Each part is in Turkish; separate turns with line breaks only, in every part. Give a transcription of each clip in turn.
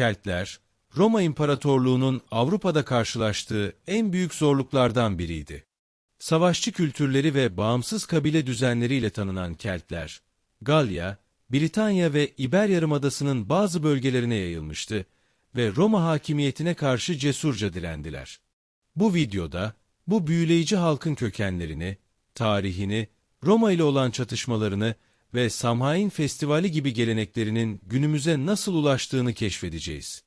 Keltler, Roma İmparatorluğu'nun Avrupa'da karşılaştığı en büyük zorluklardan biriydi. Savaşçı kültürleri ve bağımsız kabile düzenleriyle tanınan Keltler, Galya, Britanya ve İber Yarımadası'nın bazı bölgelerine yayılmıştı ve Roma hakimiyetine karşı cesurca direndiler. Bu videoda bu büyüleyici halkın kökenlerini, tarihini, Roma ile olan çatışmalarını ve Samhain Festivali gibi geleneklerinin günümüze nasıl ulaştığını keşfedeceğiz.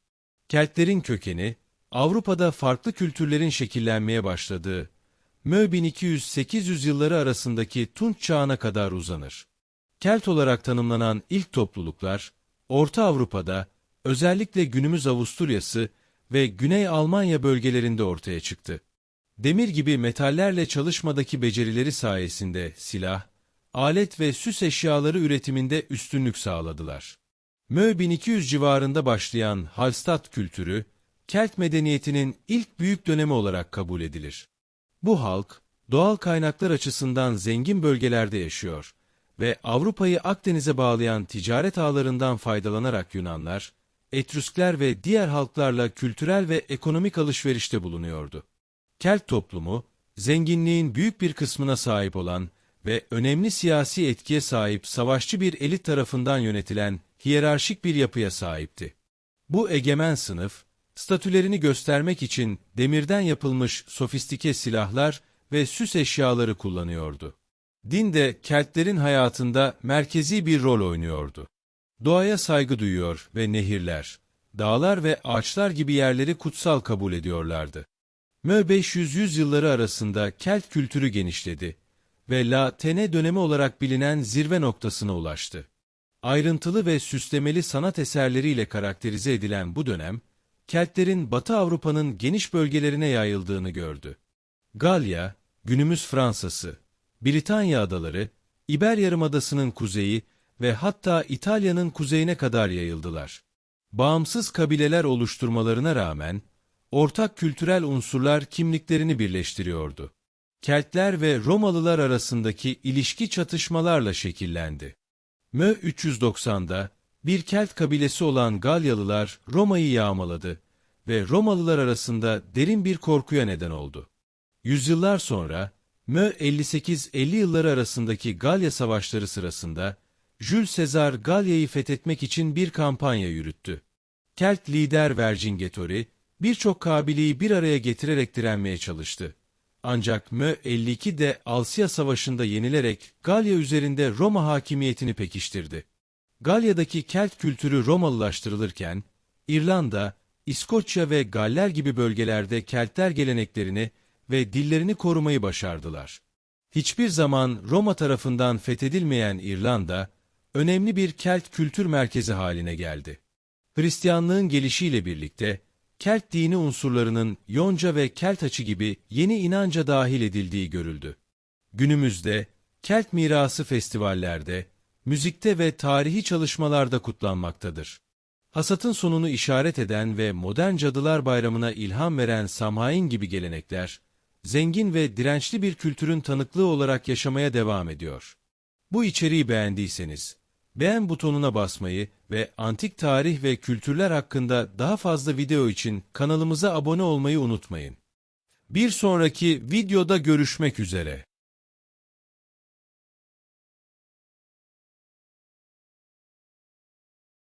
Keltlerin kökeni, Avrupa'da farklı kültürlerin şekillenmeye başladığı, Mö 1200-800 yılları arasındaki Tunç çağına kadar uzanır. Kelt olarak tanımlanan ilk topluluklar, Orta Avrupa'da, özellikle günümüz Avusturya'sı ve Güney Almanya bölgelerinde ortaya çıktı. Demir gibi metallerle çalışmadaki becerileri sayesinde silah, alet ve süs eşyaları üretiminde üstünlük sağladılar. Mö 1200 civarında başlayan Hallstatt kültürü, Kelt medeniyetinin ilk büyük dönemi olarak kabul edilir. Bu halk, doğal kaynaklar açısından zengin bölgelerde yaşıyor ve Avrupa'yı Akdeniz'e bağlayan ticaret ağlarından faydalanarak Yunanlar, Etrüskler ve diğer halklarla kültürel ve ekonomik alışverişte bulunuyordu. Kelt toplumu, zenginliğin büyük bir kısmına sahip olan ve önemli siyasi etkiye sahip savaşçı bir elit tarafından yönetilen hiyerarşik bir yapıya sahipti. Bu egemen sınıf, statülerini göstermek için demirden yapılmış sofistike silahlar ve süs eşyaları kullanıyordu. Din de Keltlerin hayatında merkezi bir rol oynuyordu. Doğaya saygı duyuyor ve nehirler, dağlar ve ağaçlar gibi yerleri kutsal kabul ediyorlardı. Mö 500 yılları arasında Kelt kültürü genişledi ve La Tene dönemi olarak bilinen zirve noktasına ulaştı. Ayrıntılı ve süslemeli sanat eserleriyle karakterize edilen bu dönem, Keltlerin Batı Avrupa'nın geniş bölgelerine yayıldığını gördü. Galya, günümüz Fransa'sı, Britanya adaları, İber Yarımadası'nın kuzeyi ve hatta İtalya'nın kuzeyine kadar yayıldılar. Bağımsız kabileler oluşturmalarına rağmen, ortak kültürel unsurlar kimliklerini birleştiriyordu. Keltler ve Romalılar arasındaki ilişki çatışmalarla şekillendi. Mö 390'da bir Kelt kabilesi olan Galyalılar Roma'yı yağmaladı ve Romalılar arasında derin bir korkuya neden oldu. Yüzyıllar sonra Mö 58-50 yılları arasındaki Galya savaşları sırasında Jules Caesar Galya'yı fethetmek için bir kampanya yürüttü. Kelt lider Vercingetorix birçok kabileyi bir araya getirerek direnmeye çalıştı. Ancak Mö 52'de Alsiya Savaşı'nda yenilerek Galya üzerinde Roma hakimiyetini pekiştirdi. Galya'daki Kelt kültürü Romalılaştırılırken, İrlanda, İskoçya ve Galler gibi bölgelerde Keltler geleneklerini ve dillerini korumayı başardılar. Hiçbir zaman Roma tarafından fethedilmeyen İrlanda, önemli bir Kelt kültür merkezi haline geldi. Hristiyanlığın gelişiyle birlikte, Kelt dini unsurlarının Yonca ve Kelt açı gibi yeni inanca dahil edildiği görüldü. Günümüzde Kelt mirası festivallerde, müzikte ve tarihi çalışmalarda kutlanmaktadır. Hasatın sonunu işaret eden ve modern Cadılar Bayramı'na ilham veren Samhain gibi gelenekler, zengin ve dirençli bir kültürün tanıklığı olarak yaşamaya devam ediyor. Bu içeriği beğendiyseniz, beğen butonuna basmayı ve antik tarih ve kültürler hakkında daha fazla video için kanalımıza abone olmayı unutmayın. Bir sonraki videoda görüşmek üzere.